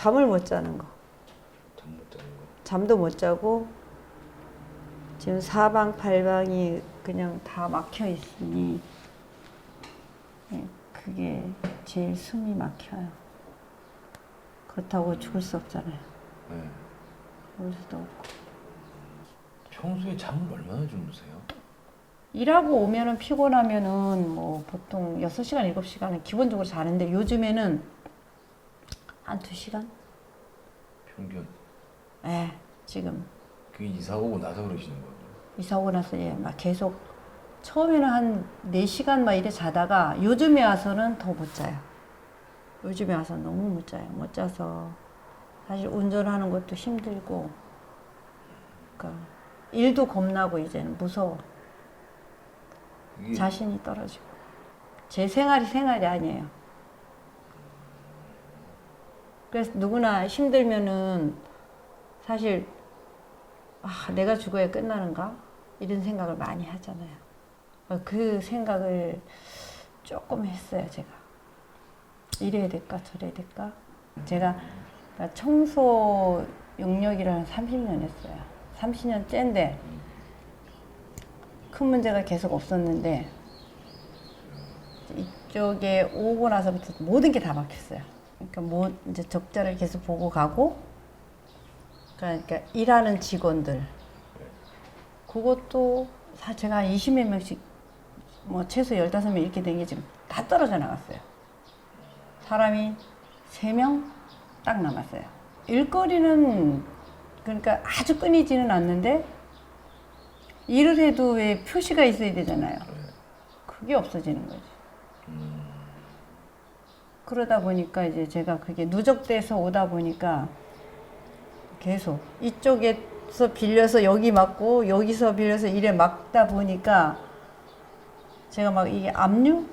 잠을 못 자는 거. 잠 못 자는 거. 잠도 못 자고 지금 사방팔방이 그냥 다 막혀 있으니 예, 그게 제일 숨이 막혀요. 그렇다고 죽을 수 없잖아요. 네. 죽을 수도 없고. 평소에 잠을 얼마나 주무세요? 일하고 오면은 피곤하면은 뭐 보통 6시간, 7시간은 기본적으로 자는데 요즘에는 한 2시간? 평균. 예, 지금 그게 이사 오고 나서 그러시는 거예요? 이사 오고 나서 예, 막 계속 처음에는 한 4시간 막 이래 자다가 요즘에 와서는 더 못 자요. 요즘에 와서 너무 못 자요. 못 자서 사실 운전하는 것도 힘들고 그러니까 일도 겁나고 이제는 무서워. 이게 자신이 떨어지고. 제 생활이 생활이 아니에요. 그래서 누구나 힘들면은 사실 아, 내가 죽어야 끝나는가? 이런 생각을 많이 하잖아요. 그 생각을 조금 했어요, 제가. 이래야 될까, 저래야 될까? 제가 청소 용역이라는 30년 했어요. 30년 째인데 큰 문제가 계속 없었는데 이쪽에 오고 나서부터 모든 게 다 막혔어요. 그러니까 뭐 이제 적자를 계속 보고 가고 그러니까 일하는 직원들 그것도 사 제가 한 20몇 명씩 뭐 최소 15명 이렇게 된 게 지금 다 떨어져 나갔어요. 사람이 3명 딱 남았어요. 일거리는 그러니까 아주 끊이지는 않는데 일을 해도 왜 표시가 있어야 되잖아요. 그게 없어지는 거지. 그러다 보니까 이제 제가 그게 누적돼서 오다 보니까 계속 이쪽에서 빌려서 여기 맞고 여기서 빌려서 이래 막다 보니까 제가 막 이게 압류?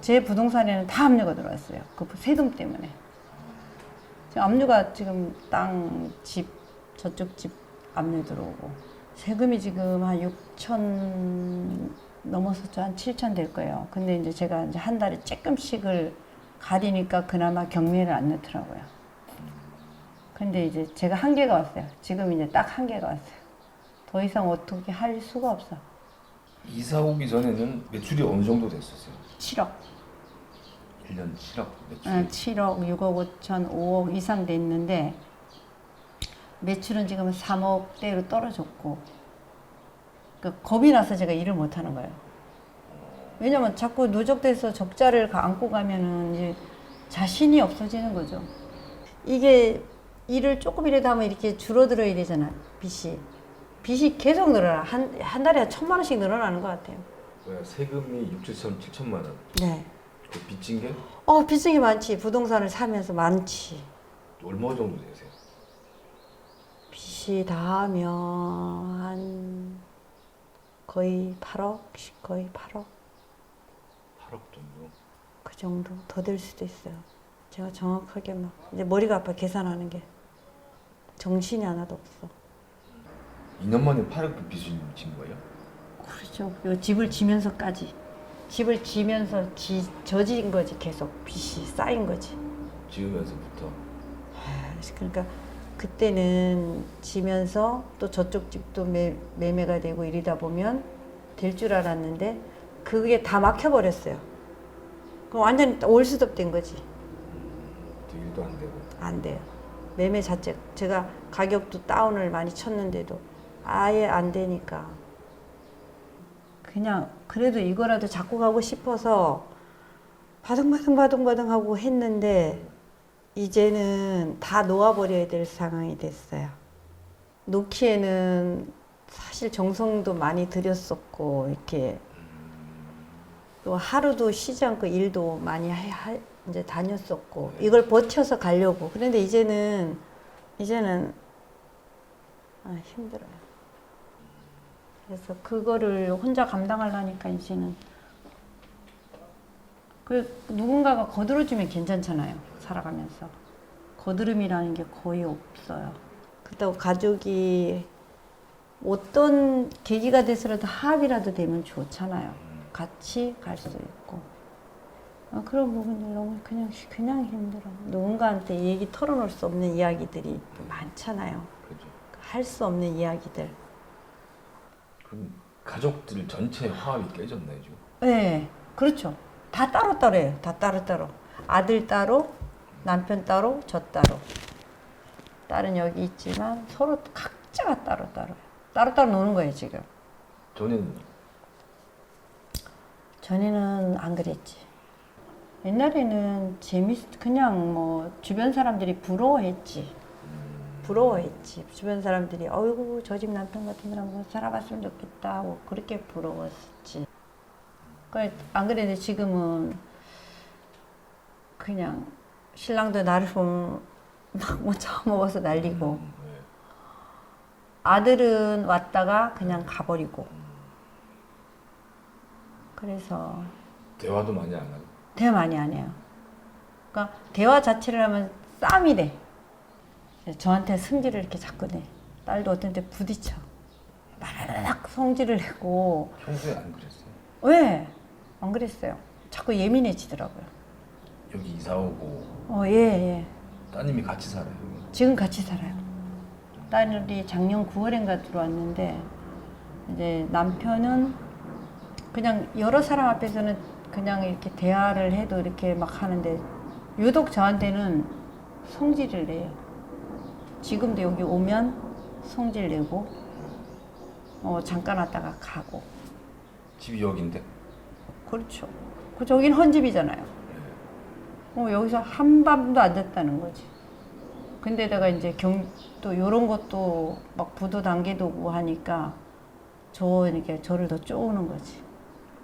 제 부동산에는 다 압류가 들어왔어요. 그 세금 때문에. 압류가 지금 땅, 집, 저쪽 집 압류 들어오고. 세금이 지금 한 6천 넘었었죠. 한 7천 될 거예요. 근데 이제 제가 이제 한 달에 조금씩을 가리니까 그나마 경매를 안 넣더라고요. 근데 이제 제가 한계가 왔어요. 지금 이제 딱 한계가 왔어요. 더 이상 어떻게 할 수가 없어. 이사 오기 전에는 매출이 어느 정도 됐었어요? 7억. 1년 7억 매출. 어, 7억, 6억 5천, 5억 이상 됐는데 매출은 지금 3억대로 떨어졌고 그 겁이 나서 제가 일을 못 하는 거예요. 왜냐면 자꾸 누적돼서 적자를 가- 안고 가면은 이제 자신이 없어지는 거죠. 이게 일을 조금이라도 하면 이렇게 줄어들어야 되잖아, 빚이. 빚이 계속 늘어나. 한, 한 달에 한 천만 원씩 늘어나는 것 같아요. 왜 세금이 6, 7천, 7천만 원. 네. 그 빚진 게 어, 빚이 많지. 부동산을 사면서 많지. 얼마 정도 되세요? 빚이 다 하면 한 거의 8억, 거의 8억 8억 정도. 그 정도 더 될 수도 있어요. 제가 정확하게 막 이제 머리가 아파 계산하는 게 정신이 하나도 없어. 2년 만에 8억 빚을 진 거예요? 그렇죠. 요 집을 지면서까지 집을 지면서 지, 져진 거지 계속 빚이 쌓인 거지. 지으면서부터. 그러니까 그때는 지면서 또 저쪽 집도 매, 매매가 되고 이러다 보면 될 줄 알았는데 그게 다 막혀버렸어요. 그럼 완전히 올스톱 된 거지. 또 일도 안 되고. 안 돼요. 매매 자체 제가 가격도 다운을 많이 쳤는데도 아예 안 되니까 그냥 그래도 이거라도 잡고 가고 싶어서 바등바등 바등바등 하고 했는데 이제는 다 놓아버려야 될 상황이 됐어요. 놓기에는 사실 정성도 많이 들였었고 이렇게 또 하루도 쉬지 않고 일도 많이 하, 하- 이제 다녔었고 이걸 버텨서 가려고 그런데 이제는 이제는 아, 힘들어요. 그래서 그거를 혼자 감당하려니까 이제는 그 누군가가 거들어주면 괜찮잖아요. 살아가면서 거드름이라는 게 거의 없어요. 그렇다고 가족이 어떤 계기가 돼서라도 합의라도 되면 좋잖아요. 같이 갈 수 있고. 아, 그런 부분들 너무 그냥 그냥 힘들어. 누군가한테 얘기 털어놓을 수 없는 이야기들이 많잖아요. 그죠. 할 수 없는 이야기들. 그럼 가족들 전체 화합이 깨졌나요 지금? 네, 그렇죠. 다 따로 따로예요. 다 따로 따로. 아들 따로, 남편 따로, 저 따로. 딸은 여기 있지만 서로 각자가 따로 따로. 따로 따로 노는 거예요 지금. 전에는 전에는 안 그랬지. 옛날에는 재밌 그냥 뭐 주변 사람들이 부러워했지. 부러워했지. 주변 사람들이 어이구 저 집 남편 같은 사람 뭐 살아봤으면 좋겠다 하고 그렇게 부러웠지. 그안 그래도 지금은 그냥 신랑도 나를 보면 막뭐 처음 먹어서 날리고 음, 네. 아들은 왔다가 그냥 가버리고 그래서 대화도 많이 안 하고 대화 많이 안 해요. 그러니까 대화 자체를 하면 싸움이 돼. 저한테 승질을 이렇게 자꾸 내. 딸도 어떤 때 부딪혀. 막 성질을 내고 평소에 안 그랬어요. 왜? 안 그랬어요. 자꾸 예민해지더라고요. 여기 이사 오고 어, 예, 예. 따님이 같이 살아요. 지금 같이 살아요. 딸이 작년 9월인가 들어왔는데 이제 남편은 그냥 여러 사람 앞에서는 그냥 이렇게 대화를 해도 이렇게 막 하는데 유독 저한테는 성질을 내요. 지금도 여기 오면 성질 내고 어 잠깐 왔다가 가고 집이 여기인데 그렇죠. 그 저긴 헌집이잖아요. 어, 여기서 한 밤도 앉았다는 거지. 근데다가 이제 경, 또 요런 것도 막 부도 당겨두고 하니까 저, 이렇게 저를 더 쪼우는 거지.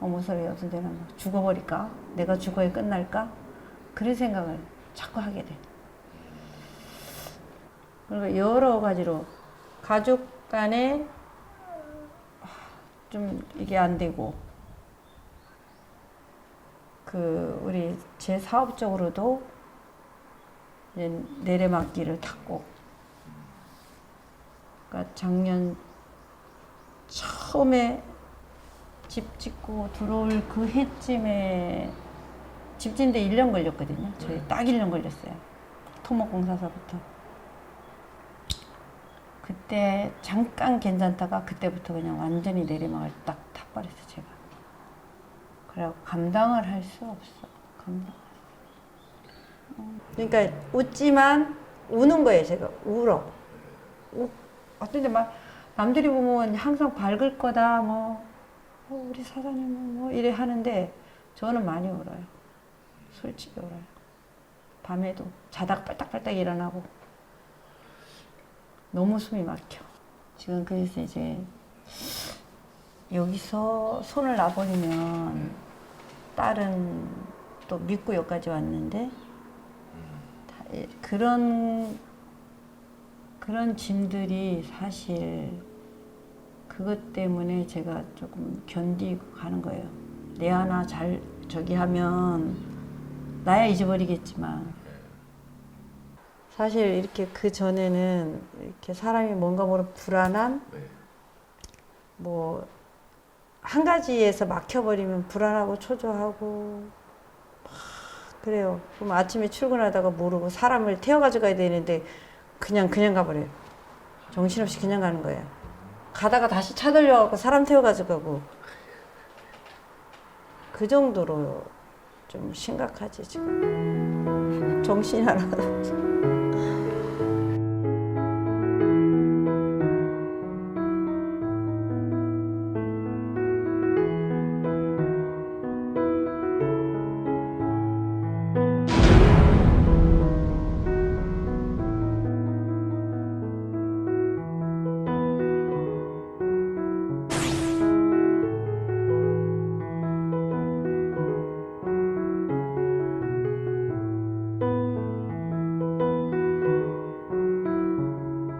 어머, 소리 어떤 뭐 죽어버릴까? 내가 죽어야 끝날까? 그런 생각을 자꾸 하게 돼. 그리고 여러 가지로 가족 간에 좀 이게 안 되고 그 우리 제 사업적으로도 내래막길을 탔고 그러니까 작년 처음에 집 짓고 들어올 그 해쯤에 집 짓는데 1년 걸렸거든요. 저희 딱 1년 걸렸어요. 토목공사서부터. 그때 잠깐 괜찮다가 그때부터 그냥 완전히 내리막을 딱 타버렸어 제가. 그래갖고 감당을 할 수 없어. 감당. 그러니까 웃지만 우는 거예요 제가 울어. 우, 어떤데 막 남들이 보면 항상 밝을 거다 뭐 어, 우리 사장님은 뭐 이래 하는데 저는 많이 울어요. 솔직히 울어요. 밤에도 자다가 빨딱빨딱 일어나고 너무 숨이 막혀. 지금 그래서 이제 여기서 손을 놔버리면 딸은 또 믿고 여기까지 왔는데 다 이- 그런 그런 짐들이 사실 그것 때문에 제가 조금 견디고 가는 거예요. 내 하나 잘 저기 하면 나야 잊어버리겠지만 사실 이렇게 그 전에는 이렇게 사람이 뭔가 모르 불안한 네. 뭐 한 가지에서 막혀버리면 불안하고 초조하고 막 그래요. 그럼 아침에 출근하다가 모르고 사람을 태워가지고 가야 되는데 그냥 그냥 가버려요. 정신없이 그냥 가는 거예요. 가다가 다시 차 돌려갖고 사람 태워가지고 가고 그 정도로 좀 심각하지 지금 정신이 하나.